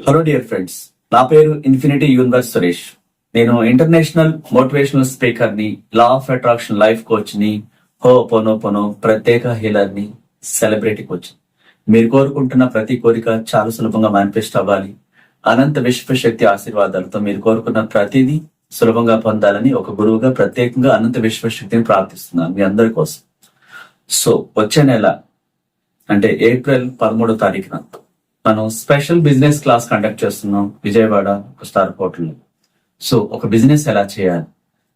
Hello dear friends నా పేరు infinity universe Suresh. నేను ఇంటర్నేషనల్ మోటివేషనల్ స్పీకర్ని లా ఆఫ్ అట్రాక్షన్ లైఫ్ కోచ్ని హో పొనో పొనో ప్రత్యేక హీలర్ని సెలబ్రిటీ కోచ్ మీరు కోరుకుంటున్న ప్రతి కోరిక చాలా సులభంగా మేనిఫెస్ట్ అవ్వాలి. అనంత విశ్వశక్తి ఆశీర్వాదాలతో మీరు కోరుకున్న ప్రతిదీ సులభంగా పొందాలని ఒక గురువుగా ప్రత్యేకంగా అనంత విశ్వశక్తిని ప్రార్థిస్తున్నాను మీ అందరి కోసం. సో వచ్చే నెల అంటే ఏప్రిల్ పదమూడో తారీఖున మనం స్పెషల్ బిజినెస్ క్లాస్ కండక్ట్ చేస్తున్నాం విజయవాడ స్టార్ హోటల్లో. సో ఒక బిజినెస్ ఎలా చేయాలి?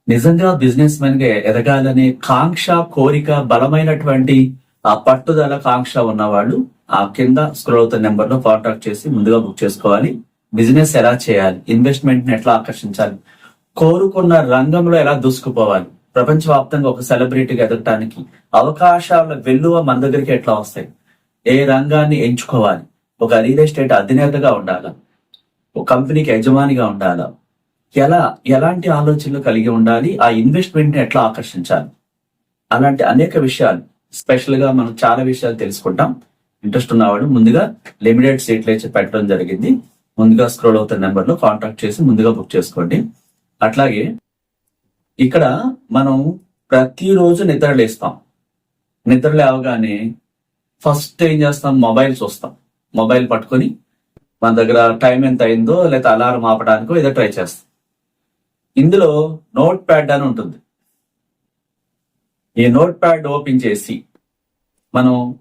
నిజంగా బిజినెస్ మెన్గా ఎదగాలనే కాంక్ష కోరిక బలమైనటువంటి ఆ పట్టుదల కాంక్ష ఉన్నవాళ్ళు ఆ కింద స్క్రోల్ అవుతున్న నెంబర్లో కాంటాక్ట్ చేసి ముందుగా బుక్ చేసుకోవాలి. బిజినెస్ ఎలా చేయాలి? ఇన్వెస్ట్మెంట్ని ఎట్లా ఆకర్షించాలి? కోరుకున్న రంగంలో ఎలా దూసుకుపోవాలి? ప్రపంచవ్యాప్తంగా ఒక సెలబ్రిటీగా ఎదగటానికి అవకాశాల వెల్లువ మన దగ్గరికి ఎట్లా వస్తాయి? ఏ రంగాన్ని ఎంచుకోవాలి? ఒక రియల్ ఎస్టేట్ అధినేతగా ఉండాలా? ఒక కంపెనీకి యజమానిగా ఉండాలా? ఎలా ఎలాంటి ఆలోచనలు కలిగి ఉండాలి? ఆ ఇన్వెస్ట్మెంట్ని ఎట్లా ఆకర్షించాలి? అలాంటి అనేక విషయాలు స్పెషల్గా మనం చాలా విషయాలు తెలుసుకుంటాం. ఇంట్రెస్ట్ ఉన్నవాడు ముందుగా లిమిటెడ్ సీట్లు అయితే పెట్టడం జరిగింది. ముందుగా స్క్రోల్ అవుతున్న నెంబర్లో కాంటాక్ట్ చేసి ముందుగా బుక్ చేసుకోండి. అట్లాగే ఇక్కడ మనం ప్రతిరోజు నిద్ర లేస్తాం. నిద్ర లేవగానే ఫస్ట్ ఏం చేస్తాం? మొబైల్ చూస్తాం. మొబైల్ పట్టుకొని మన దగ్గర టైం ఎంత అయిందో లేదా అలారం ఆపడానికో ఏదో ట్రై చేస్తాం. ఇందులో నోట్ ప్యాడ్ అని ఉంటుంది. ఈ నోట్ ప్యాడ్ ఓపెన్ చేసి మనం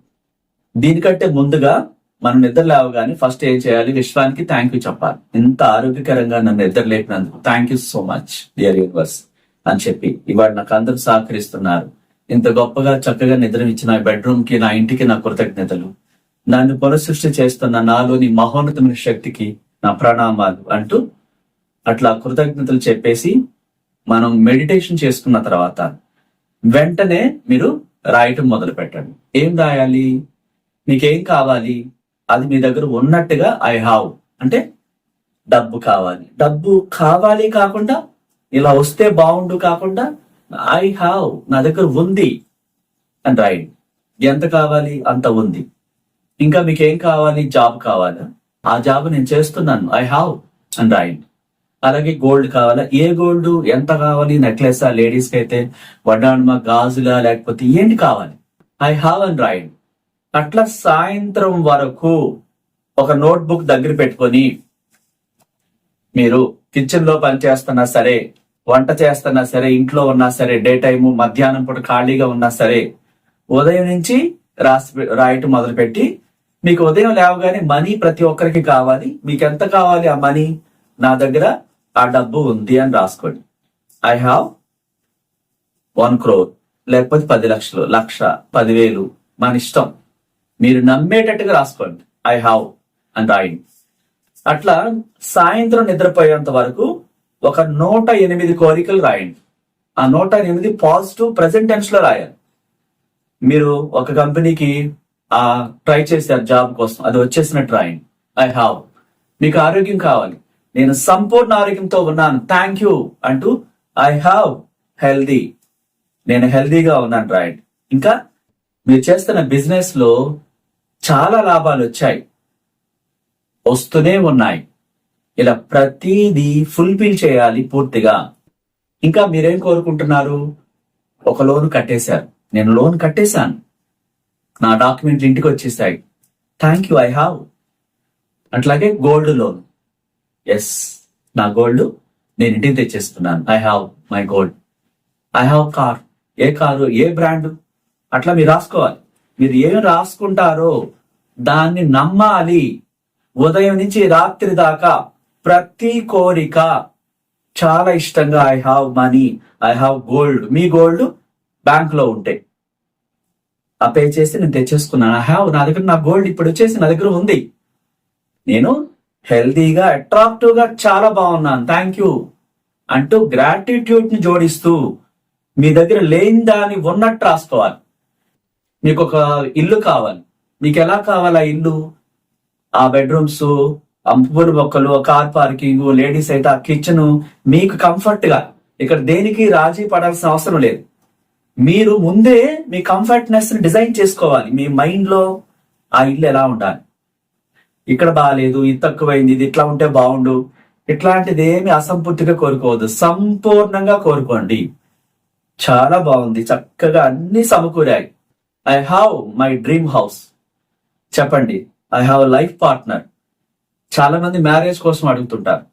దీనికంటే ముందుగా మనం నిద్ర లేవగానే ఫస్ట్ ఏం చేయాలి? విశ్వానికి థ్యాంక్ యూ చెప్పాలి. ఇంత ఆరోగ్యకరంగా నన్ను నిద్ర లేపినందుకు thank you so much dear universe అని చెప్పి ఇవాళ నాకు అందరూ సహకరిస్తున్నారు. ఇంత గొప్పగా చక్కగా నిద్ర ఇచ్చిన బెడ్రూమ్కి నా ఇంటికి నా కృతజ్ఞతలు. నన్ను పునఃసృష్టి చేస్తున్న నాలోని మహోన్నతమైన శక్తికి నా ప్రణామాలు అంటూ అట్లా కృతజ్ఞతలు చెప్పేసి మనం మెడిటేషన్ చేసుకున్న తర్వాత వెంటనే మీరు రాయటం మొదలు పెట్టండి ఏం రాయాలి? మీకేం కావాలి? అది మీ దగ్గర ఉన్నట్టుగా ఐ హావ్. అంటే డబ్బు కావాలి. డబ్బు కావాలి కాకుండా ఇలా వస్తే బాగుండు కాకుండా ఐ హావ్ నా దగ్గర ఉంది అని రాయండి. ఎంత కావాలి? అంత ఉంది. ఇంకా మీకు ఏం కావాలి? జాబ్ కావాలా? ఆ జాబ్ నేను చేస్తున్నాను. ఐ హావ్ అండ్ రైట్ అలాగే గోల్డ్ కావాలా? ఏ గోల్డ్? ఎంత కావాలి? నెక్లెస్ లేడీస్ అయితే వడ్డాణమ? గాజులా? లేకపోతే ఏంటి కావాలి? ఐ హావ్ అండ్ రైట్ అట్లా సాయంత్రం వరకు ఒక నోట్ బుక్ దగ్గర పెట్టుకొని మీరు కిచెన్లో పని చేస్తున్నా సరే వంట చేస్తున్నా సరే ఇంట్లో ఉన్నా సరే డే టైము మధ్యాహ్నం పూట ఖాళీగా ఉన్నా సరే ఉదయం నుంచి రాసి రాయటం మొదలుపెట్టి మీకు ఉదయం లేవగానే మనీ ప్రతి ఒక్కరికి కావాలి. మీకు ఎంత కావాలి ఆ మనీ? నా దగ్గర ఆ డబ్బు ఉంది అని రాసుకోండి. ఐ హావ్ వన్ క్రోర్ లేకపోతే పది లక్షలు లక్ష పదివేలు మన ఇష్టం. మీరు నమ్మేటట్టుగా రాసుకోండి. ఐ హావ్ అని రాయండి అట్లా సాయంత్రం నిద్రపోయేంత వరకు ఒక నూట ఎనిమిది కోరికలు రాయండి. ఆ నూట ఎనిమిది పాజిటివ్ ప్రజెంట్ టెన్స్లో రాయాలి. మీరు ఒక కంపెనీకి ట్రై చేశారు జాబ్ కోసం. అది వచ్చేసిన ట్రైన్ ఐ హావ్ మీకు ఆరోగ్యం కావాలి. నేను సంపూర్ణ ఆరోగ్యంతో ఉన్నాను. థ్యాంక్ యూ అంటూ ఐ హావ్ హెల్దీ నేను హెల్దీగా ఉన్నాను రైట్ ఇంకా మీరు చేస్తున్న బిజినెస్లో చాలా లాభాలు వచ్చాయి. వస్తూనే ఉన్నాయి. ఇలా ప్రతిదీ ఫుల్ఫిల్ చేయాలి పూర్తిగా. ఇంకా మీరేం కోరుకుంటున్నారు? ఒక లోన్ కట్టేశారు. నేను లోన్ కట్టేశాను. నా డాక్యుమెంట్లు ఇంటికి వచ్చేసాయి. థ్యాంక్ యూ ఐ హావ్ అట్లాగే గోల్డ్ లోన్ ఎస్ నా గోల్డ్ నేను ఇంటికి తెచ్చేస్తున్నాను I have my gold I have car A car ఏ బ్రాండ్? అట్లా మీరు రాసుకోవాలి. మీరు ఏం రాసుకుంటారో దాన్ని నమ్మాలి. ఉదయం నుంచి రాత్రి దాకా ప్రతి కోరిక చాలా ఇష్టంగా I have money I have gold me gold బ్యాంక్లో ఉంటాయి పే చేసి నేను తెచ్చేసుకున్నాను. హ్యావ్ నా దగ్గర నా గోల్డ్ ఇప్పుడు వచ్చేసి నా దగ్గర ఉంది. నేను హెల్తీగా అట్రాక్టివ్గా చాలా బాగున్నాను. థ్యాంక్ యూ అంటూ గ్రాటిట్యూడ్ని జోడిస్తూ మీ దగ్గర లేని దాన్ని ఉన్నట్టు రాసుకోవాలి. మీకు ఒక ఇల్లు కావాలి. మీకు ఎలా కావాలి ఆ ఇల్లు? ఆ బెడ్రూమ్స్ పూల మొక్కలు కార్ పార్కింగ్ లేడీస్ అయితే ఆ కిచెన్ మీకు కంఫర్ట్గా. ఇక్కడ దేనికి రాజీ పడాల్సిన అవసరం లేదు. మీరు ముందే మీ కంఫర్ట్నెస్ని డిజైన్ చేసుకోవాలి. మీ మైండ్లో ఆ ఇల్లు ఎలా ఉండాలి? ఇక్కడ బాగాలేదు ఇది తక్కువైంది ఇది ఇట్లా ఉంటే బాగుండు. ఇట్లాంటిది ఏమి అసంపూర్తిగా కోరుకోవద్దు. సంపూర్ణంగా కోరుకోండి. చాలా బాగుంది. చక్కగా అన్ని సమకూరాయి. I have my dream house చెప్పండి. ఐ హావ్ లైఫ్ పార్ట్నర్ చాలా మంది మ్యారేజ్ కోసం అడుగుతుంటారు.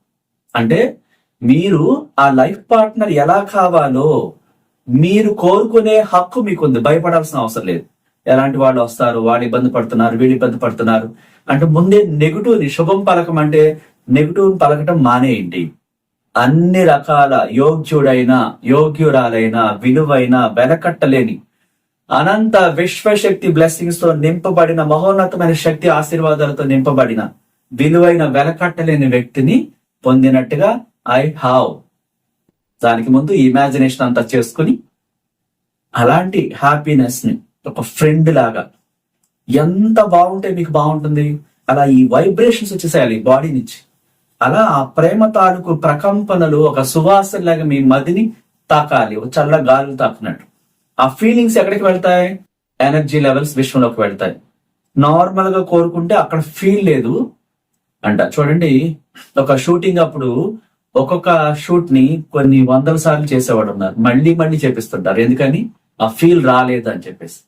అంటే మీరు ఆ లైఫ్ పార్ట్నర్ ఎలా కావాలో మీరు కోరుకునే హక్కు మీకుంది. భయపడాల్సిన అవసరం లేదు. ఎలాంటి వాళ్ళు వస్తారు? వాడు ఇబ్బంది పడుతున్నారు వీళ్ళు ఇబ్బంది పడుతున్నారు. అంటే ముందే నెగిటివ్ని శుభం పలకం అంటే నెగిటివ్ని పలకటం మానేయండి అన్ని రకాల యోగ్యుడైన యోగ్యురాలైన విలువైన వెనకట్టలేని అనంత విశ్వశక్తి బ్లెస్సింగ్స్తో నింపబడిన మహోన్నతమైన శక్తి ఆశీర్వాదాలతో నింపబడిన విలువైన వెలకట్టలేని వ్యక్తిని పొందినట్టుగా ఐ హావ్ దానికి ముందు ఇమాజినేషన్ అంతా చేసుకుని అలాంటి హ్యాపీనెస్ని ఒక ఫ్రెండ్ లాగా ఎంత బాగుంటే మీకు బాగుంటుంది? అలా ఈ వైబ్రేషన్స్ వచ్చేసేయాలి బాడీ నుంచి. అలా ఆ ప్రేమ తాలూకు ప్రకంపనలు ఒక సువాసన లాగా మీ మదిని తాకాలి ఒక చల్ల గాలి తాకినట్టు. ఆ ఫీలింగ్స్ ఎక్కడికి వెళ్తాయి? ఎనర్జీ లెవెల్స్ విశ్వంలోకి వెళ్తాయి. నార్మల్గా కోరుకుంటే అక్కడ ఫీల్ లేదు అంట. చూడండి ఒక షూటింగ్ అప్పుడు ఒక్కొక్క షూట్ని కొన్ని వందల సార్లు చేసేవాడు ఉన్నారు. మళ్ళీ మళ్ళీ చేపిస్తుంటారు. ఎందుకని? ఆ ఫీల్ రాలేదు అని చెప్పేసి.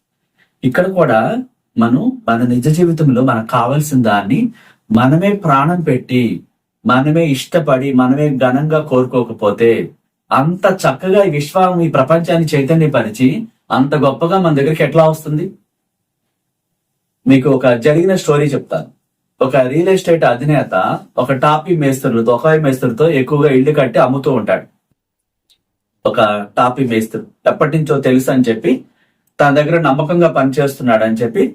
ఇక్కడ కూడా మనం మన నిజ జీవితంలో మనకు కావాల్సిన దాన్ని మనమే ప్రాణం పెట్టి మనమే ఇష్టపడి మనమే ఘనంగా కోరుకోకపోతే అంత చక్కగా ఈ విశ్వం ఈ ప్రపంచాన్ని చైతన్యపరిచి అంత గొప్పగా మన దగ్గరికి ఎట్లా వస్తుంది? మీకు ఒక జరిగిన స్టోరీ చెప్తాను. ఒక రియల్ ఎస్టేట్ అధినేత ఒక టాపీ మేస్త్రులు దొకాయి మేస్త్రులతో ఎక్కువగా ఇల్లు కట్టి అమ్ముతూ ఉంటాడు. ఒక టాపీ మేస్త్రి. ఎప్పటి నుంచో తెలుసు అని చెప్పి తన దగ్గర నమ్మకంగా పనిచేస్తున్నాడు అని చెప్పి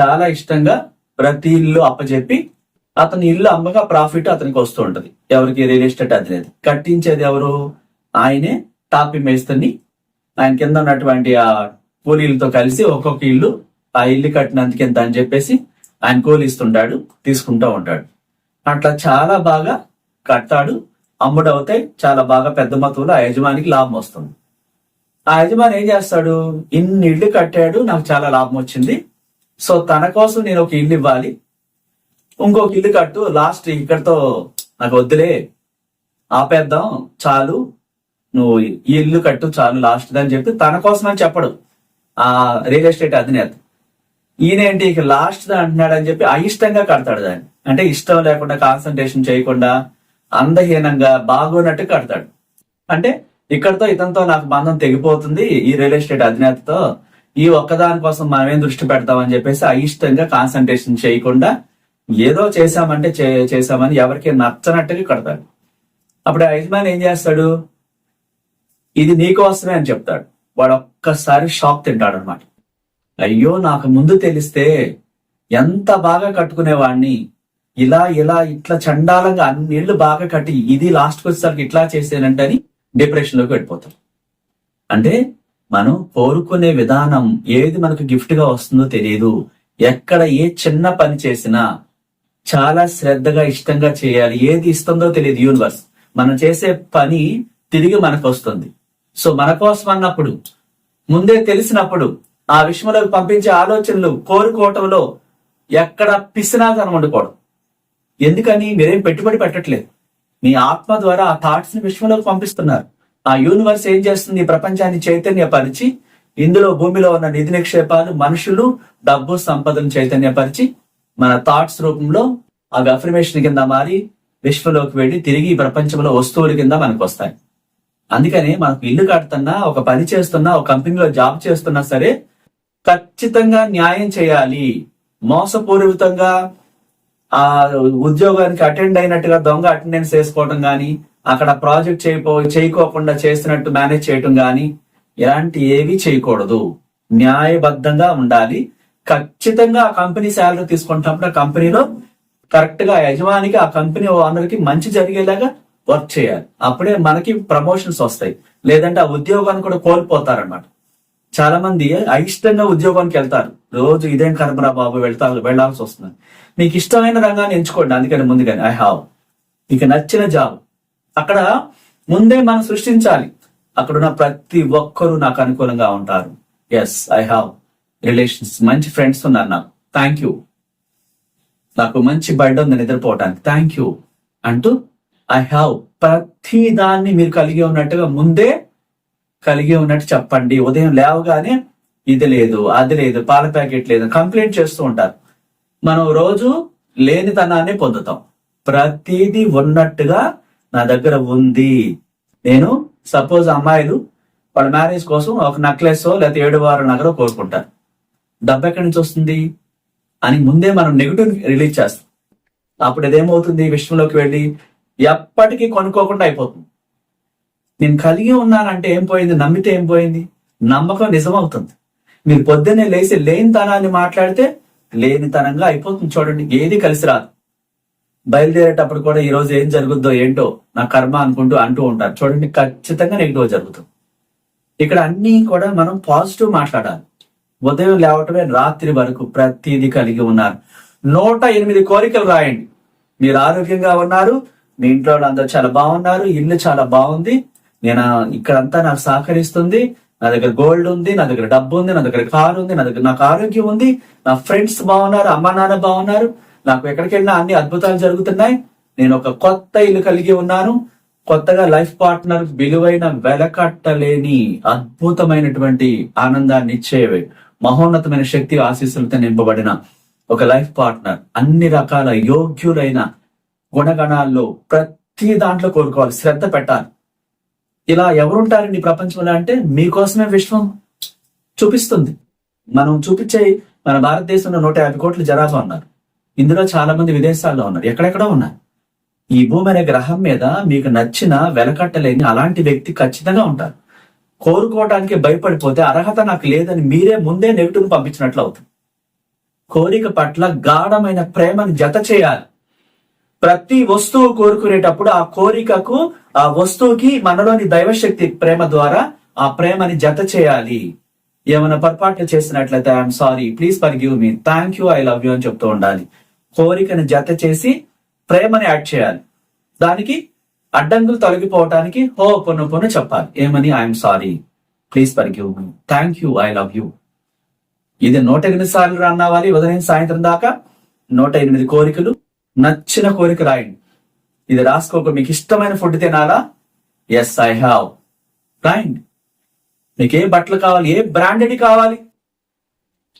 చాలా ఇష్టంగా ప్రతి ఇల్లు అప్పచెప్పి అతని ఇల్లు అమ్మగా ప్రాఫిట్ అతనికి వస్తూ ఉంటది. ఎవరికి? రియల్ ఎస్టేట్ అధినేత. కట్టించేది ఎవరు? ఆయనే టాపీ మేస్త్రిని. ఆయన కింద ఉన్నటువంటి ఆ కూలీలతో కలిసి ఒక్కొక్క ఇల్లు ఆ ఇల్లు కట్టినందుకు ఎంత అని చెప్పేసి ఆయన కూలి ఇస్తుంటాడు తీసుకుంటూ ఉంటాడు. అట్లా చాలా బాగా కడతాడు. అమ్ముడవుతే చాలా బాగా పెద్ద మొత్తంలో ఆ యజమానికి లాభం వస్తుంది. ఆ యజమాని ఏం చేస్తాడు? ఇన్ని ఇల్లు కట్టాడు నాకు చాలా లాభం వచ్చింది. సో తన కోసం నేను ఒక ఇల్లు ఇవ్వాలి. ఇంకొక ఇల్లు కట్టు లాస్ట్ ఇక్కడతో నాకు వద్దులే ఆపేద్దాం చాలు. నువ్వు ఈ ఇల్లు కట్టు చాలు లాస్ట్ అని చెప్పి తన కోసం అని చెప్పడు. ఆ రియల్ ఎస్టేట్ అధినేత. ఈయనేంటి ఇక లాస్ట్ అంటున్నాడు అని చెప్పి అయిష్టంగా కడతాడు దాన్ని. అంటే ఇష్టం లేకుండా కాన్సన్ట్రేషన్ చేయకుండా అందహీనంగా బాగోనట్టు కడతాడు. అంటే ఇక్కడతో ఇతనితో నాకు బంధం తెగిపోతుంది ఈ రియల్ ఎస్టేట్ అధినేతతో. ఈ ఒక్కదాని కోసం మనమేం దృష్టి పెడతామని చెప్పేసి అయిష్టంగా కాన్సన్ట్రేషన్ చేయకుండా ఏదో చేశామంటే చే- చేశామని ఎవరికి నచ్చనట్టుగా కడతాడు. అప్పుడు ఆ యజమాని ఏం చేస్తాడు? ఇది నీకోసమే అని చెప్తాడు. వాడు ఒక్కసారి షాక్ తింటాడు అనమాట అయ్యో నాకు ముందు తెలిస్తే ఎంత బాగా కట్టుకునేవాడిని ఇలా ఇలా ఇట్లా చండాలంగా అన్ని బాగా కట్టి ఇది లాస్ట్కి వచ్చేసరికి ఇట్లా చేసేనంటే అని డిప్రెషన్లోకి వెళ్ళిపోతాం. అంటే మనం కోరుకునే విధానం ఏది మనకు గిఫ్ట్గా వస్తుందో తెలియదు. ఎక్కడ ఏ చిన్న పని చేసినా చాలా శ్రద్ధగా ఇష్టంగా చేయాలి. ఏది ఇస్తుందో తెలియదు యూనివర్స్ మనం చేసే పని తిరిగి మనకు వస్తుంది. సో మన కోసం అన్నప్పుడు ముందే తెలిసినప్పుడు ఆ విషయంలోకి పంపించే ఆలోచనలు కోరుకోవటంలో ఎక్కడ పిసినాదనం వండుకోవడం ఎందుకని? మీరేం పెట్టుబడి పెట్టట్లేదు. మీ ఆత్మ ద్వారా ఆ థాట్స్ని విశ్వంలోకి పంపిస్తున్నారు. ఆ యూనివర్స్ ఏం చేస్తుంది? ప్రపంచాన్ని చైతన్యపరిచి ఇందులో భూమిలో ఉన్న నిధి నిక్షేపాలు మనుషులు డబ్బు సంపదను చైతన్యపరిచి మన థాట్స్ రూపంలో అవి అఫర్మేషన్ కింద మారి విశ్వంలోకి వెళ్ళి తిరిగి ప్రపంచంలో వస్తువుల కింద మనకు వస్తాయి అందుకని మనకు ఇల్లు కడుతున్నా ఒక పని చేస్తున్నా ఒక కంపెనీలో జాబ్ చేస్తున్నా సరే ఖచ్చితంగా న్యాయం చేయాలి. మోసపూరితంగా ఆ ఉద్యోగానికి అటెండ్ అయినట్టుగా దొంగ అటెండెన్స్ చేసుకోవటం కానీ అక్కడ ప్రాజెక్ట్ చేయపో చేయకోకుండా చేసినట్టు మేనేజ్ చేయటం కానీ ఇలాంటి ఏవి చేయకూడదు. న్యాయబద్ధంగా ఉండాలి. ఖచ్చితంగా ఆ కంపెనీ శాలరీ తీసుకుంటున్నప్పుడు ఆ కంపెనీలో కరెక్ట్గా యజమానికి ఆ కంపెనీ ఓనర్కి మంచి జరిగేలాగా వర్క్ చేయాలి. అప్పుడే మనకి ప్రమోషన్స్ వస్తాయి. లేదంటే ఆ ఉద్యోగాన్ని కూడా కోల్పోతారన్నమాట. చాలా మంది అయిష్టంగా ఉద్యోగానికి వెళ్తారు. రోజు ఇదేం కర్మరా బాబు వెళ్తా వెళ్ళాల్సి వస్తుంది. మీకు ఇష్టమైన రంగాన్ని ఎంచుకోండి అందుకని ముందుగానే ఐ హావ్. మీకు నచ్చిన జాబ్. అక్కడ ముందే మనం సృష్టించాలి. అక్కడ ఉన్న ప్రతి ఒక్కరూ నాకు అనుకూలంగా ఉంటారు. ఎస్ ఐ హావ్ రిలేషన్స్ మంచి ఫ్రెండ్స్ ఉన్నారు నాకు. థ్యాంక్ యూ నాకు మంచి బయట ఉంది నిద్రపోవటానికి. థ్యాంక్ యూ అంటూ ఐ హ్యావ్ ప్రతి దాన్ని మీరు కలిగి ఉన్నట్టుగా ముందే కలిగి ఉన్నట్టు చెప్పండి. ఉదయం లేవగానే ఇది లేదు అది లేదు పాల ప్యాకెట్ లేదు కంప్లైంట్ చేస్తూ ఉంటారు. మనం రోజు లేనితనాన్ని పొందుతాం. ప్రతిదీ ఉన్నట్టుగా నా దగ్గర ఉంది. నేను సపోజ్ అమ్మాయిలు వాళ్ళ మ్యారేజ్ కోసం ఒక నెక్లెస్ లేకపోతే ఏడు వారం నగరో కోరుకుంటారు. డబ్బు ఎక్కడి నుంచి వస్తుంది? అని ముందే మనం నెగిటివ్ రిలీజ్ చేస్తాం. అప్పుడు ఇదేమవుతుంది? విషయంలోకి వెళ్ళి ఎప్పటికీ కొనుక్కోకుండా అయిపోతుంది. నేను కలిగి ఉన్నానంటే ఏం పోయింది? నమ్మితే ఏం పోయింది? నమ్మకం నిజమవుతుంది. మీరు పొద్దున్నే లేచి లేనితనాన్ని మాట్లాడితే లేనితనంగా అయిపోతుంది చూడండి ఏది కలిసి రాదు. బయలుదేరేటప్పుడు కూడా ఈ రోజు ఏం జరుగుద్దో ఏంటో నా కర్మ అనుకుంటూ అంటూ ఉంటారు. చూడండి ఖచ్చితంగా నెగిటివ్ జరుగుతుంది. ఇక్కడ అన్ని కూడా మనం పాజిటివ్ మాట్లాడాలి. ఉదయం లేవటమే రాత్రి వరకు ప్రతిదీ కలిగి ఉన్నారు. నూట ఎనిమిది కోరికలు రాయండి. మీరు ఆరోగ్యంగా ఉన్నారు మీ ఇంట్లో అందరూ చాలా బాగున్నారు ఇల్లు చాలా బాగుంది నేను ఇక్కడంతా నాకు సహకరిస్తుంది నా దగ్గర గోల్డ్ ఉంది నా దగ్గర డబ్బు ఉంది నా దగ్గర కారు ఉంది నా దగ్గర నాకు ఆరోగ్యం ఉంది నా ఫ్రెండ్స్ బాగున్నారు అమ్మ నాన్న బాగున్నారు నాకు ఎక్కడికి వెళ్ళినా అన్ని అద్భుతాలు జరుగుతున్నాయి. నేను ఒక కొత్త ఇల్లు కలిగి ఉన్నాను. కొత్తగా లైఫ్ పార్ట్నర్ విలువైన వెలకట్టలేని అద్భుతమైనటువంటి ఆనందాన్ని ఇచ్చేవి మహోన్నతమైన శక్తి ఆశీస్సులతో నింపబడిన ఒక లైఫ్ పార్ట్నర్. అన్ని రకాల యోగ్యులైన గుణగణాల్లో ప్రతి దాంట్లో కోరుకోవాలి శ్రద్ధ పెట్టాలి. ఇలా ఎవరుంటారండి ప్రపంచంలో అంటే మీకోసమే విశ్వం చూపిస్తుంది. మనం చూపించే మన భారతదేశంలో నూట యాభై కోట్ల జనాభా ఉన్నారు. ఇందులో చాలా మంది విదేశాల్లో ఉన్నారు. ఎక్కడెక్కడో ఉన్నారు. ఈ భూమి అనే గ్రహం మీద మీకు నచ్చిన వెలకట్టలేని అలాంటి వ్యక్తి ఖచ్చితంగా ఉంటారు. కోరుకోవడానికి భయపడిపోతే అర్హత నాకు లేదని మీరే ముందే నెగిటివ్ పంపించినట్లు అవుతుంది. కోరిక పట్ల గాఢమైన ప్రేమను జత చేయాలి. ప్రతి వస్తువు కోరుకునేటప్పుడు ఆ కోరికకు ఆ వస్తువుకి మనలోని దైవశక్తి ప్రేమ ద్వారా ఆ ప్రేమని జత చేయాలి. ఏమైనా పొరపాట్లు చేసినట్లయితే I'm sorry please forgive me thank you I love you అని చెప్తూ ఉండాలి. కోరికని జత చేసి ప్రేమని యాడ్ చేయాలి. దానికి అడ్డంకులు తొలగిపోవటానికి హో పొన్ను పొన్ను చెప్పాలి. ఏమని? I'm sorry please forgive me thank you I love you ఇది నూట ఎనిమిది సార్లు రన్నవ్వాలి ఉదయం సాయంత్రం దాకా నూట ఎనిమిది కోరికలు. నచ్చిన కోరిక రాయండి. ఇది రాసుకోక మీకు ఇష్టమైన ఫుడ్ తినాలా? ఎస్ ఐ హ్యావ్ రాయండి. మీకు ఏ బట్టలు కావాలి ఏ బ్రాండెడ్ కావాలి?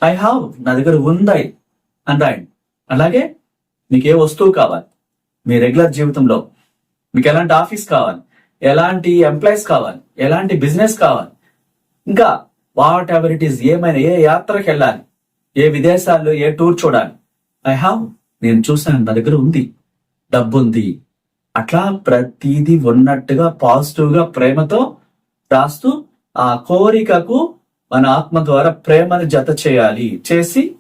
ఐ హావ్ నా దగ్గర ఉందాయి అని రాయండి. అలాగే మీకు ఏ వస్తువు కావాలి? మీ రెగ్యులర్ జీవితంలో మీకు ఎలాంటి ఆఫీస్ కావాలి? ఎలాంటి ఎంప్లాయీస్ కావాలి? ఎలాంటి బిజినెస్ కావాలి? ఇంకా వాట్ ఎవర్ ఇట్ ఈస్ ఏమైనా ఏ యాత్రకి వెళ్ళాలి? ఏ విదేశాల్లో ఏ టూర్ చూడాలి? ఐ హావ్ నేను చూశాను నా దగ్గర ఉంది. డబ్బుంది. అట్లా ప్రతిదీ ఉన్నట్టుగా పాజిటివ్గా ప్రేమతో రాస్తూ ఆ కోరికకు మన ఆత్మ ద్వారా ప్రేమను జత చేయాలి. చేసి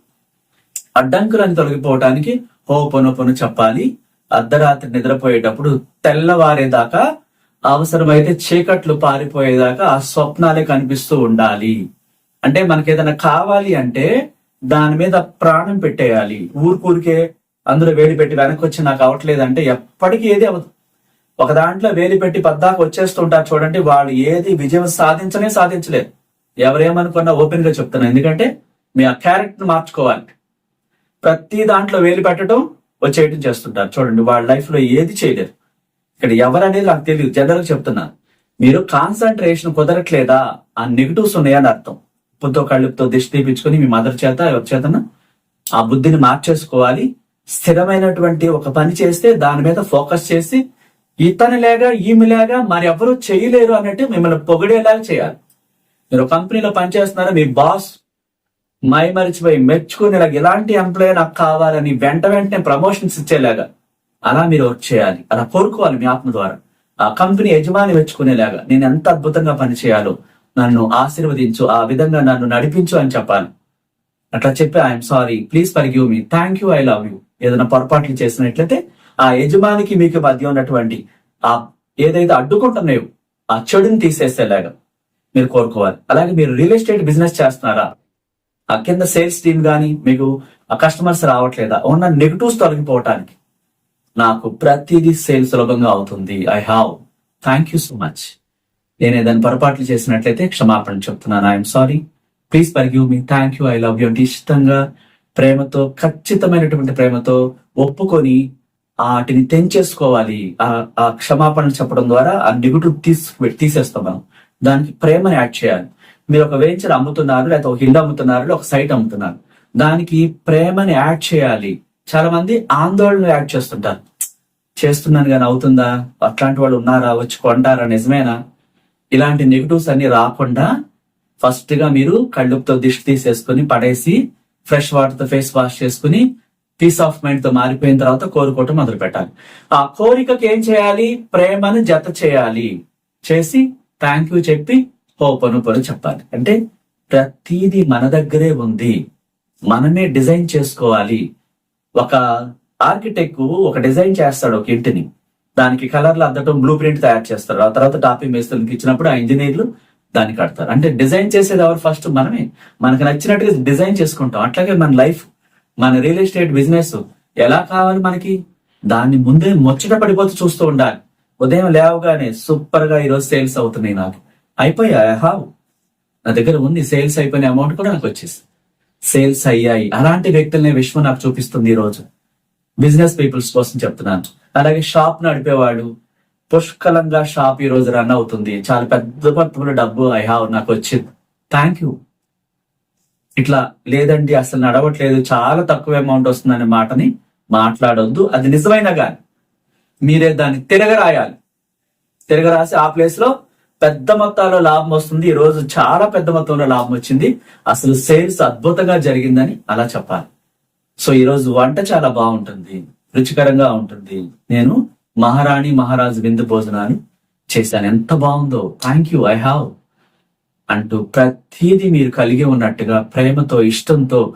అడ్డంకులను తొలగిపోవటానికి హోపనొపను చెప్పాలి. అర్ధరాత్రి నిద్రపోయేటప్పుడు తెల్లవారేదాకా అవసరమైతే చీకట్లు పారిపోయేదాకా ఆ స్వప్నాలే కనిపిస్తూ ఉండాలి. అంటే మనకి ఏదైనా కావాలి అంటే దాని మీద ప్రాణం పెట్టేయాలి. ఊరికూరికే అందులో వేడి పెట్టి వెనక్కి వచ్చి నాకు అవట్లేదు అంటే ఎప్పటికీ ఏది అవ్వదు. ఒక దాంట్లో వేలి పెట్టి పద్దాక వచ్చేస్తుంటారు చూడండి వాళ్ళు ఏది విజయం సాధించనే సాధించలేదు ఎవరేమనుకున్నా ఓపెన్గా చెప్తున్నా ఎందుకంటే మీ ఆ క్యారెక్టర్ మార్చుకోవాలి. ప్రతి దాంట్లో వేలు పెట్టడం వచ్చేయటం చేస్తుంటారు. చూడండి వాళ్ళ లైఫ్లో ఏది చేయలేరు. ఇక్కడ ఎవరనేది నాకు తెలియదు జనరల్ చెప్తున్నాను మీరు కాన్సన్ట్రేషన్ కుదరట్లేదా? ఆ నెగిటివ్స్ ఉన్నాయని అర్థం. ఉప్పుతో కళ్ళుతో దిష్టి తీపించుకొని మీ మదర్ చేత ఎవరి చేతన? ఆ బుద్ధిని మార్చేసుకోవాలి. స్థిరమైనటువంటి ఒక పని చేస్తే దాని మీద ఫోకస్ చేసి ఇతని లేగా ఈమె లేగా మరి ఎవరు చేయలేరు అన్నట్టు మిమ్మల్ని పొగిడేలాగా చేయాలి. మీరు కంపెనీలో పనిచేస్తున్నారా? మీ బాస్ మై మరిచిపోయి మెచ్చుకునేలాగా ఇలాంటి ఎంప్లాయీ నాకు కావాలని వెంట వెంటనే ప్రమోషన్స్ ఇచ్చేలాగా. అలా మీరు వర్క్ చేయాలి. అలా కోరుకోవాలి మీ ఆత్మ ద్వారా. ఆ కంపెనీ యజమాని మెచ్చుకునేలాగా నేను ఎంత అద్భుతంగా పని చేయాలో నన్ను ఆశీర్వదించు ఆ విధంగా నన్ను నడిపించు అని చెప్పాలి. అట్లా చెప్పి I'm sorry please forgive me. Thank you I love you. ఏదైనా పొరపాట్లు చేసినట్లయితే ఆ యజమానికి మీకు మధ్య ఉన్నటువంటి ఆ ఏదైతే అడ్డుకుంటున్నాయో ఆ చెడుని తీసేసేలాగా మీరు కోరుకోవాలి. అలాగే మీరు రియల్ ఎస్టేట్ బిజినెస్ చేస్తున్నారా? ఆ కింద సేల్స్ టీమ్ కానీ మీకు ఆ కస్టమర్స్ రావట్లేదా? ఉన్న నెగిటివ్స్ తొలగిపోవటానికి. నాకు ప్రతిదీ సేల్ సులభంగా అవుతుంది. I have. Thank you so much. నేను ఏదైనా పొరపాట్లు చేసినట్లయితే క్షమాపణ చెప్తున్నాను. I'm sorry. Please forgive me. Thank you. I love you. అంటే ఇష్టంగా ప్రేమతో ఖచ్చితమైనటువంటి ప్రేమతో ఒప్పుకొని వాటిని తెంచేసుకోవాలి. ఆ ఆ క్షమాపణ చెప్పడం ద్వారా ఆ నెగిటివ్ తీసి తీసేస్తాం మనం. దానికి ప్రేమని యాడ్ చేయాలి. మీరు ఒక వెంచర్ అమ్ముతున్నారు లేకపోతే ఒక ఇల్లు అమ్ముతున్నారు ఒక సైట్ అమ్ముతున్నారు. దానికి ప్రేమని యాడ్ చేయాలి. చాలా మంది ఆందోళన యాడ్ చేస్తుంటారు. చేస్తున్నాను కానీ అవుతుందా? అట్లాంటి వాళ్ళు ఉన్నారా? వచ్చి కొంటారా? నిజమేనా? ఇలాంటి నెగిటివ్స్ అన్ని రాకుండా ఫస్ట్గా మీరు కళ్ళుతో దిష్టి తీసేసుకొని పడేసి ఫ్రెష్ వాటర్తో ఫేస్ వాష్ చేసుకుని పీస్ ఆఫ్ మైండ్తో మారిపోయిన తర్వాత కోరుకోవటం మొదలు పెట్టాలి. ఆ కోరికకి ఏం చేయాలి? ప్రేమను జత చేయాలి. చేసి థ్యాంక్ యూ చెప్పి హోపను పను చెప్పాలి. అంటే ప్రతిదీ మన దగ్గరే ఉంది. మనమే డిజైన్ చేసుకోవాలి. ఒక ఆర్కిటెక్ట్ ఒక డిజైన్ చేస్తాడు ఒక ఇంటిని. దానికి కలర్లు అద్దటం బ్లూ ప్రింట్ తయారు చేస్తారు ఆ తర్వాత టాపింగ్ మేస్త్రికి ఇచ్చినప్పుడు ఆ ఇంజనీర్లు దాన్ని కడతారు. అంటే డిజైన్ చేసేది ఎవరు ఫస్ట్ మనమే. మనకు నచ్చినట్టుగా డిజైన్ చేసుకుంటాం. అట్లాగే మన లైఫ్ మన రియల్ ఎస్టేట్ బిజినెస్ ఎలా కావాలి మనకి? దాన్ని ముందే ముచ్చట పడిపోతూ చూస్తూ ఉండాలి. ఉదయం లేవగానే సూపర్గా ఈరోజు సేల్స్ అవుతున్నాయి నాకు. అయిపోయా హావ్. నా దగ్గర ఉంది. సేల్స్ అయిపోయిన అమౌంట్ కూడా నాకు వచ్చేసి సేల్స్ అయ్యాయి. అలాంటి వ్యక్తులనే విశ్వం నాకు చూపిస్తుంది ఈ రోజు బిజినెస్ పీపుల్స్ కోసం చెప్తున్నాను. అలాగే షాప్ నడిపేవాడు పుష్కలంగా షాప్ ఈ రోజు రన్ అవుతుంది. చాలా పెద్ద మొత్తంలో డబ్బు ఐ హావ్ నాకు వచ్చింది. థ్యాంక్ యూ ఇట్లా లేదండి అసలు నడవట్లేదు. చాలా తక్కువ అమౌంట్ వస్తుందనే మాటని మాట్లాడొద్దు. అది నిజమైనా కానీ మీరే దాన్ని తిరగరాయాలి. తిరగరాసి ఆ ప్లేస్లో పెద్ద మొత్తాల్లో లాభం వస్తుంది. ఈ రోజు చాలా పెద్ద మొత్తంలో లాభం వచ్చింది. అసలు సేల్స్ అద్భుతంగా జరిగిందని అలా చెప్పాలి. సో ఈ రోజు వంట చాలా బాగుంటుంది. రుచికరంగా ఉంటుంది. నేను మహారాణి మహారాజు విందు భోజనాన్ని చేశాను. ఎంత బాగుందో. థ్యాంక్ యూ ఐ హావ్ అంటూ ప్రతిదీ మీరు కలిగి ఉన్నట్టుగా ప్రేమతో ఇష్టంతో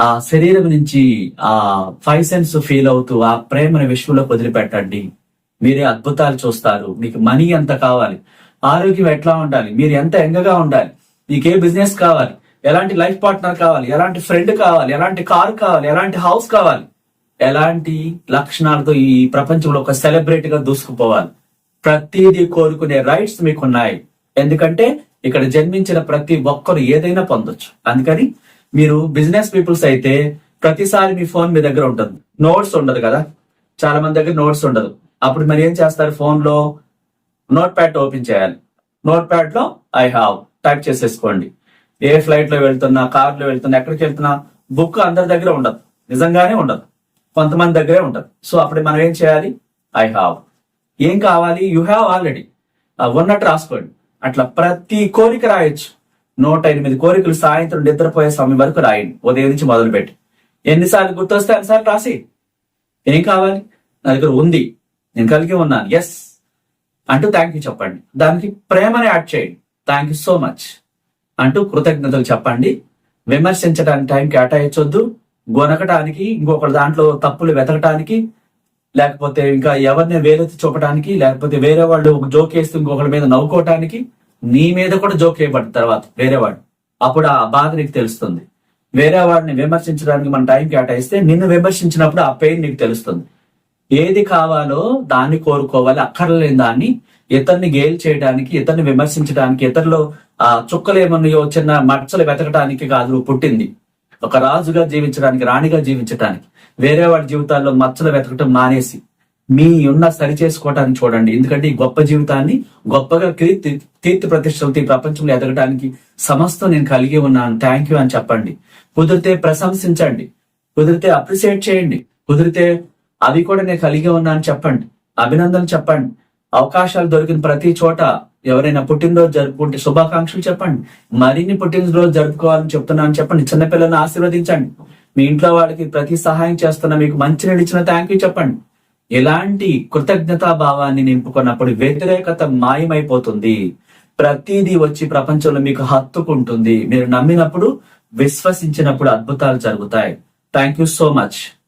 ఆ శరీరం నుంచి ఆ ఫైవ్ సెన్స్ ఫీల్ అవుతూ ఆ ప్రేమను విశ్వంలో వదిలిపెట్టండి. మీరే అద్భుతాలు చూస్తారు. మీకు మనీ ఎంత కావాలి? ఆరోగ్యం ఎట్లా ఉండాలి? మీరు ఎంత ఎంగగా ఉండాలి? మీకు ఏ బిజినెస్ కావాలి? ఎలాంటి లైఫ్ పార్ట్నర్ కావాలి? ఎలాంటి ఫ్రెండ్ కావాలి? ఎలాంటి కార్ కావాలి? ఎలాంటి హౌస్ కావాలి? ఎలాంటి లక్షణాలతో ఈ ప్రపంచంలో ఒక సెలబ్రిటీ గా దూసుకుపోవాలి? ప్రతిదీ కోరుకునే రైట్స్ మీకు ఉన్నాయి ఎందుకంటే ఇక్కడ జన్మించిన ప్రతి ఒక్కరు ఏదైనా పొందొచ్చు. అందుకని మీరు బిజినెస్ పీపుల్స్ అయితే ప్రతిసారి మీ ఫోన్ మీ దగ్గర ఉంటుంది. నోట్స్ ఉండదు కదా? చాలా మంది దగ్గర నోట్స్ ఉండదు. అప్పుడు మరి ఏం చేస్తారు ఫోన్లో? నోట్ ప్యాడ్ ఓపెన్ చేయాలి. నోట్ ప్యాడ్లో ఐ హావ్ టైప్ చేసేసుకోండి. ఏ ఫ్లైట్లో వెళ్తున్నా కార్లో వెళ్తున్నా ఎక్కడికి వెళ్తున్నా బుక్ అందరి దగ్గర ఉండదు. నిజంగానే ఉండదు. కొంతమంది దగ్గరే ఉంటుంది. సో అప్పుడు మనం ఏం చేయాలి? ఐ హావ్ ఏం కావాలి? యు హ్యావ్ ఆల్రెడీ ఉన్నట్టు రాసుకోండి. అట్లా ప్రతి కోరిక రాయొచ్చు. నూట ఎనిమిది కోరికలు సాయంత్రం నిద్రపోయే సమయం వరకు రాయండి. ఉదయం నుంచి మొదలుపెట్టి. ఎన్నిసార్లు గుర్తొస్తే అన్నిసార్లు రాసి ఏం కావాలి? నా దగ్గర ఉంది. నేను కలిగి ఉన్నాను. ఎస్ అంటూ థ్యాంక్ యూ చెప్పండి. దానికి ప్రేమని యాడ్ చేయండి. థ్యాంక్ యూ సో మచ్ అంటూ కృతజ్ఞతలు చెప్పండి. విమర్శించడానికి టైం కేటాయించొద్దు. గొనకటానికి ఇంకొకటి దాంట్లో తప్పులు వెతకటానికి లేకపోతే ఇంకా ఎవరిని వేలెత్తి చూపడానికి లేకపోతే వేరే వాళ్ళు ఒక జోక్ వేస్తూ ఇంకొకరి మీద నవ్వుకోవటానికి నీ మీద కూడా జోక్ వేయబడ్డ తర్వాత వేరే వాడు అప్పుడు ఆ బాధ నీకు తెలుస్తుంది. వేరే వాడిని విమర్శించడానికి మన టైం కేటాయిస్తే నిన్ను విమర్శించినప్పుడు ఆ పెయిన్ నీకు తెలుస్తుంది. ఏది కావాలో దాన్ని కోరుకోవాలి అక్కర్లేని దాన్ని ఇతన్ని గేల్ చేయడానికి ఇతన్ని విమర్శించడానికి ఇతరులు ఆ చుక్కలు ఏమన్నాయో చిన్న మచ్చలు వెతకడానికి కాదు పుట్టింది. ఒక రాజుగా జీవించడానికి రాణిగా జీవించడానికి వేరే వాడి జీవితాల్లో మచ్చలు వెతకటం మానేసి మీ ఉన్న సరి చేసుకోవటానికి చూడండి. ఎందుకంటే ఈ గొప్ప జీవితాన్ని గొప్పగా కీర్తి కీర్తి ప్రతిష్టలతో ఈ ప్రపంచంలో ఎదగడానికి సమస్తం నేను కలిగి ఉన్నాను. థ్యాంక్ యూ అని చెప్పండి. కుదిరితే ప్రశంసించండి. కుదిరితే అప్రిసియేట్ చేయండి. కుదిరితే అవి కూడా నేను కలిగి ఉన్నా అని చెప్పండి. అభినందనలు చెప్పండి. అవకాశాలు దొరికిన ప్రతి చోట ఎవరైనా పుట్టినరోజు జరుపుకుంటే శుభాకాంక్షలు చెప్పండి. మరిన్ని పుట్టినరోజు జరుపుకోవాలని చెప్తున్నాను చెప్పండి. చిన్నపిల్లలను ఆశీర్వదించండి. మీ ఇంట్లో వాళ్ళకి ప్రతి సహాయం చేస్తున్న మీకు మంచి నడిచిన థ్యాంక్ యూ చెప్పండి. ఎలాంటి కృతజ్ఞతా భావాన్ని నింపుకున్నప్పుడు వ్యతిరేకత మాయమైపోతుంది. ప్రతిదీ వచ్చి ప్రపంచంలో మీకు హత్తుకుంటుంది. మీరు నమ్మినప్పుడు విశ్వసించినప్పుడు అద్భుతాలు జరుగుతాయి. Thank you so much